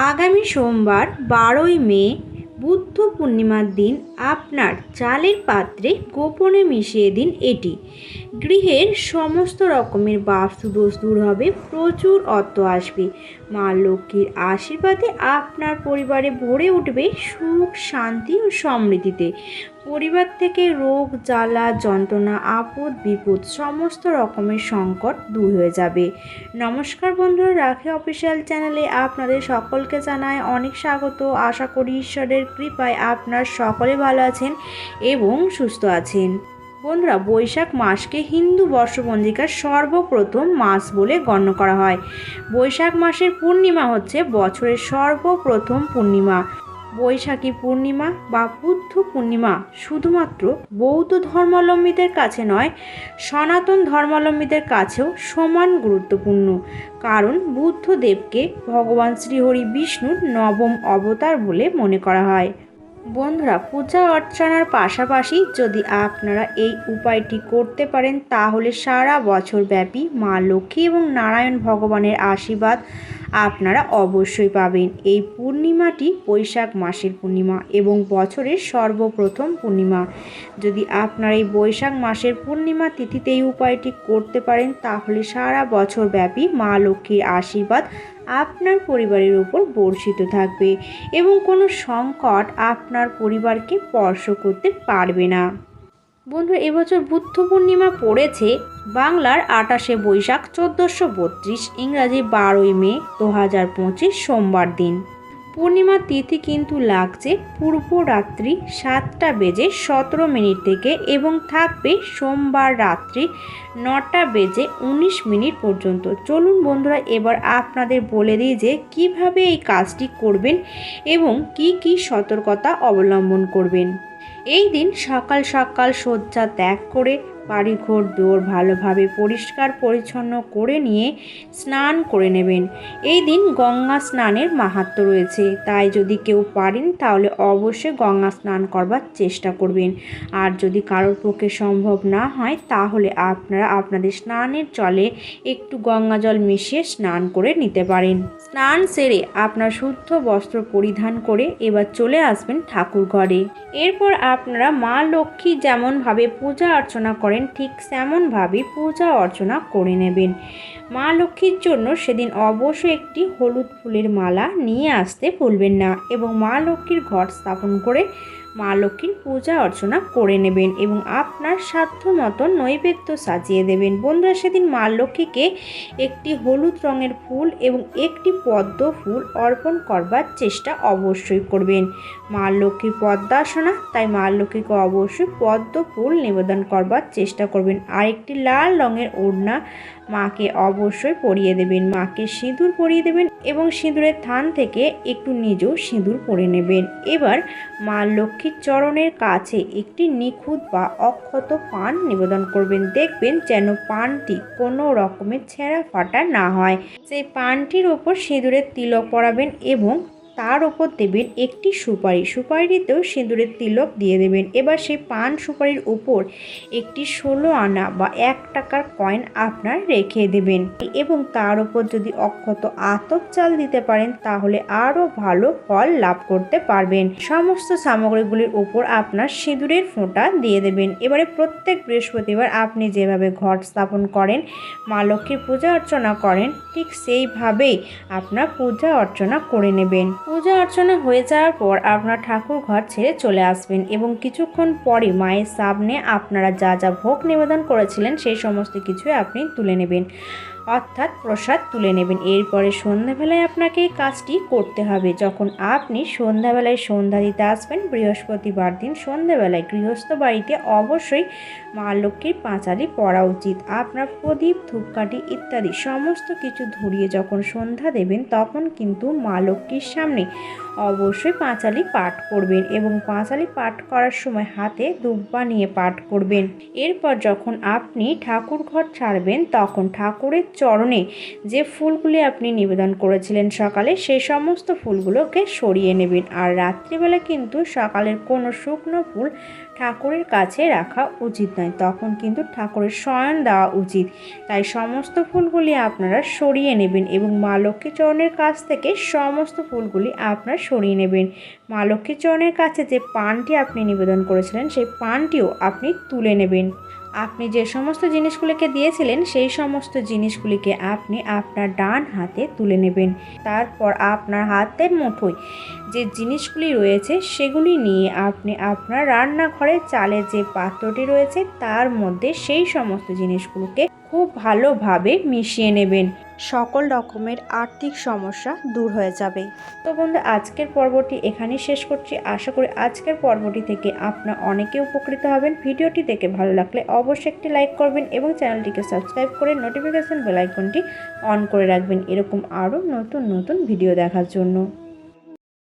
আগামী সোমবার বারোই মে বুদ্ধ পূর্ণিমার দিন আপনার চালের পাত্রে গোপনে মিশিয়ে দিন এটি। গৃহের সমস্ত রকমের বাস্তু দোষ দূর হবে, প্রচুর অর্থ আসবে। মা লক্ষ্মীর আশীর্বাদে আপনার পরিবারে ভরে উঠবে সুখ, শান্তি ও সমৃদ্ধিতে। পরিবার থেকে রোগ, জ্বালা, যন্ত্রণা, আপদ, বিপদ সমস্ত রকমের সংকট দূর হয়ে যাবে। নমস্কার বন্ধুরা, রাখি অফিসিয়াল চ্যানেলে আপনাদের সকলকে জানায় অনেক স্বাগত। আশা করি ঈশ্বরের কৃপায় আপনার সকলে ভালো আছেন এবং সুস্থ আছেন। বন্ধুরা, বৈশাখ মাসকে হিন্দু বর্ষপঞ্জিকার সর্বপ্রথম মাস বলে গণ্য করা হয়। বৈশাখ মাসের পূর্ণিমা হচ্ছে বছরের সর্বপ্রথম পূর্ণিমা। বৈশাখী পূর্ণিমা বা বুদ্ধ পূর্ণিমা শুধুমাত্র বৌদ্ধ ধর্মাবলম্বীদের কাছে নয়, সনাতন ধর্মাবলম্বীদের কাছেও সমান গুরুত্বপূর্ণ। কারণ বুদ্ধদেবকে ভগবান শ্রীহরি বিষ্ণুর নবম অবতার বলে মনে করা হয়। বন্ধুরা, পূজা অর্চনার পাশাপাশি যদি আপনারা এই উপায়টি করতে পারেন, তাহলে সারা বছর ব্যাপী মা লক্ষ্মী এবং নারায়ণ ভগবানের আশীর্বাদ আপনারা অবশ্যই পাবেন। এই পূর্ণিমাটি বৈশাখ মাসের পূর্ণিমা এবং বছরের সর্বপ্রথম পূর্ণিমা। যদি আপনারা এই বৈশাখ মাসের পূর্ণিমা তিথিতে এই উপায়টি করতে পারেন, তাহলে সারা বছর ব্যাপী মা লক্ষ্মীর আশীর্বাদ আপনার পরিবারের উপর বর্ষিত থাকবে এবং কোনো সংকট আপনার পরিবারকে স্পর্শ করতে পারবে না। বন্ধু, এবছর বুদ্ধ পূর্ণিমা পড়েছে। বাংলার আটাশে বৈশাখ চোদ্দোশো বত্রিশ, ইংরাজি বারোই মে দু হাজার পঁচিশ সোমবার দিন। পূর্ণিমার তিথি কিন্তু লাগছে পূর্ব রাত্রি সাতটা বেজে সতেরো মিনিট থেকে এবং থাকবে সোমবার রাত্রি নটা বেজে উনিশ মিনিট পর্যন্ত। চলুন বন্ধুরা, এবার আপনাদের বলে দিই যে কীভাবে এই কাজটি করবেন এবং কি কি সতর্কতা অবলম্বন করবেন। এই দিন সকাল সকাল শয্যা ত্যাগ করে বাড়িঘর দৌড় ভালোভাবে পরিষ্কার পরিচ্ছন্ন করে নিয়ে স্নান করে নেবেন। এই দিন গঙ্গা স্নানের মাহাত্ম রয়েছে। তাই যদি কেউ পারেন, তাহলে অবশ্যই গঙ্গা স্নান করবার চেষ্টা করবেন। আর যদি কারোর পক্ষে সম্ভব না হয়, তাহলে আপনারা আপনাদের স্নানের জলে একটু গঙ্গা জল মিশিয়ে স্নান করে নিতে পারেন। স্নান সেরে আপনার শুদ্ধ বস্ত্র পরিধান করে এবার চলে আসবেন ঠাকুর ঘরে এরপর আপনারা মা লক্ষ্মী যেমনভাবে পূজা অর্চনা করেন ঠিক তেমনভাবেই পূজা অর্চনা করে নেবেন। মা লক্ষ্মীর জন্য সেদিন অবশ্যই একটি হলুদ ফুলের মালা নিয়ে আসতে ভুলবেন না এবং মা লক্ষ্মীর ঘর স্থাপন করে মা লক্ষ্মীর পূজা অর্চনা করে নেবেন এবং আপনার সাধ্য মতো নৈবেদ্য সাজিয়ে দেবেন। বন্ধুরা, সেদিন মা লক্ষ্মীকে একটি হলুদ রঙের ফুল এবং একটি পদ্ম ফুল অর্পণ করবার চেষ্টা অবশ্যই করবেন। মা লক্ষ্মীর পদ্মাসনা তাই মা লক্ষ্মীকে অবশ্যই পদ্ম ফুল নিবেদন করবার চেষ্টা করবেন। আর একটি লাল রঙের ওড়না মাকে অবশ্যই পরিয়ে দেবেন। মাকে সিঁদুর পরিয়ে দেবেন এবং সিঁদুরের থান থেকে একটু নিজেও সিঁদুর পরে নেবেন। এবার মা লক্ষ্মীর চরণের কাছে একটি নিখুঁত বা অক্ষত পান নিবেদন করবেন। দেখবেন যেন পানটি কোনো রকমের ছেঁড়া ফাটা না হয়। সেই পানটির ওপর সিঁদুরের তিলক পরাবেন এবং তার ওপর দেবেন একটি সুপারি। সুপারিতেও সিঁদুরের তিলক দিয়ে দেবেন। এবার সেই পান সুপারির উপর একটি ষোলো আনা বা এক টাকার কয়েন আপনার রেখে দেবেন। এবং তার উপর যদি অক্ষত আতপ চাল দিতে পারেন, তাহলে আরও ভালো ফল লাভ করতে পারবেন। সমস্ত সামগ্রীগুলির উপর আপনার সিঁদুরের ফোঁটা দিয়ে দেবেন। এবারে প্রত্যেক বৃহস্পতিবার আপনি যেভাবে ঘট স্থাপন করেন, মা লক্ষ্মীর পূজা অর্চনা করেন, ঠিক সেইভাবেই আপনার পূজা অর্চনা করে নেবেন। পূজা অর্চনা হয়ে যাওয়ার পর আপনার ঠাকুর ঘর ছেড়ে চলে আসবেন এবং কিছুক্ষণ পরে মায়ের সামনে আপনারা যা যা ভোগ নিবেদন করেছিলেন সেই সমস্ত কিছুই আপনি তুলে নেবেন। অর্থাৎ প্রসাদ তুলে নেবেন। এরপরে সন্ধ্যাবেলায় আপনাকে এই কাজটি করতে হবে। যখন আপনি সন্ধ্যাবেলায় সন্ধ্যা দিতে আসবেন, বৃহস্পতিবার দিন সন্ধ্যাবেলায় গৃহস্থ বাড়িতে অবশ্যই মা লক্ষ্মীর পাঁচালি পড়া উচিত। আপনার প্রদীপ, ধূপকাঠি ইত্যাদি সমস্ত কিছু ধরিয়ে যখন সন্ধ্যা দেবেন, তখন কিন্তু মা লক্ষ্মীর সামনে অবশ্যই পাঁচালি পাঠ করবেন এবং পাঁচালি পাঠ করার সময় হাতে দুব্বা নিয়ে পাঠ করবেন। এরপর যখন আপনি ঠাকুর ঘর ছাড়বেন, তখন ঠাকুরের চরণে যে ফুলগুলি আপনি নিবেদন করেছিলেন সকালে, সেই সমস্ত ফুলগুলোকে সরিয়ে নেবেন। আর রাত্রিবেলা কিন্তু সকালের কোনো শুকনো ফুল ঠাকুরের কাছে রাখা উচিত নয়। তখন কিন্তু ঠাকুরের শয়ন দেওয়া উচিত। তাই সমস্ত ফুলগুলি আপনারা সরিয়ে নেবেন এবং মা লক্ষ্মীচরণের কাছ থেকে সমস্ত ফুলগুলি আপনারা সরিয়ে নেবেন। মা লক্ষ্মীচরণের কাছে যে পানটি আপনি নিবেদন করেছিলেন, সেই পানটিও আপনি তুলে নেবেন। আপনি যে সমস্ত জিনিসগুলিকে দিয়েছিলেন, সেই সমস্ত জিনিসগুলিকে আপনি আপনার ডান হাতে তুলে নেবেন। তারপর আপনার হাতের মুঠোয় যে জিনিসগুলি রয়েছে, সেগুলি নিয়ে আপনি আপনার রান্নাঘরে চালে যে পাত্রটি রয়েছে, তার মধ্যে সেই সমস্ত জিনিসগুলোকে খুব ভালোভাবে মিশিয়ে নেবেন। সকল রকমের আর্থিক সমস্যা দূর হয়ে যাবে। তো বন্ধু, আজকের পর্বটি এখানেই শেষ করছি। আশা করি আজকের পর্বটি থেকে আপনার অনেকে উপকৃত হবেন। ভিডিওটি দেখে ভালো লাগলে অবশ্যই একটি লাইক করবেন এবং চ্যানেলটিকে সাবস্ক্রাইব করে নোটিফিকেশান বেলাইকনটি অন করে রাখবেন। এরকম আরও নতুন নতুন ভিডিও দেখার জন্য।